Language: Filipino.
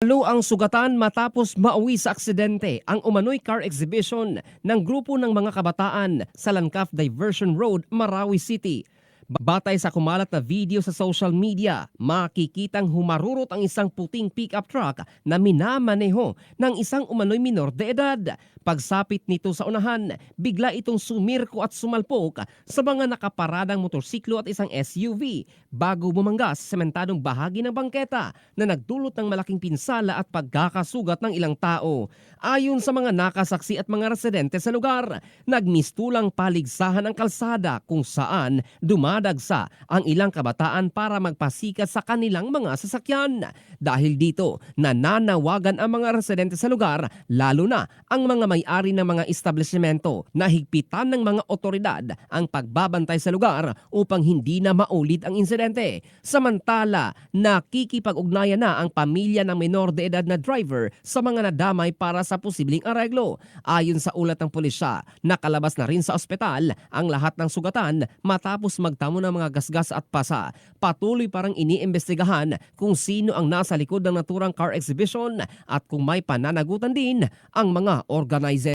Lalo ang sugatan matapos mauwi sa aksidente ang umano'y car exhibition ng grupo ng mga kabataan sa Langkaf Diversion Road, Marawi City. Batay sa kumalat na video sa social media, makikitang humarurot ang isang puting pickup truck na minamaneho ng isang umano'y minor de edad. Pagsapit nito sa unahan, bigla itong sumirko at sumalpok sa mga nakaparadang motorsiklo at isang SUV bago bumangga sa sementadong bahagi ng bangketa na nagdulot ng malaking pinsala at pagkakasugat ng ilang tao. Ayon sa mga nakasaksi at mga residente sa lugar, nagmistulang paligsahan ang kalsada kung saan dumadagsa ang ilang kabataan para magpasikat sa kanilang mga sasakyan. Dahil dito, nananawagan ang mga residente sa lugar, lalo na ang mga may-ari ng mga establishmento na higpitan ng mga otoridad ang pagbabantay sa lugar upang hindi na maulit ang insidente. Samantala, nakikipag-ugnayan na ang pamilya ng minor de edad na driver sa mga nadamay para sa posibleng areglo. Ayon sa ulat ng pulisya, nakalabas na rin sa ospital ang lahat ng sugatan matapos magtamo ng mga gasgas at pasa. Patuloy parang iniimbestigahan kung sino ang nasa likod ng naturang car exhibition at kung may pananagutan din ang mga organizer.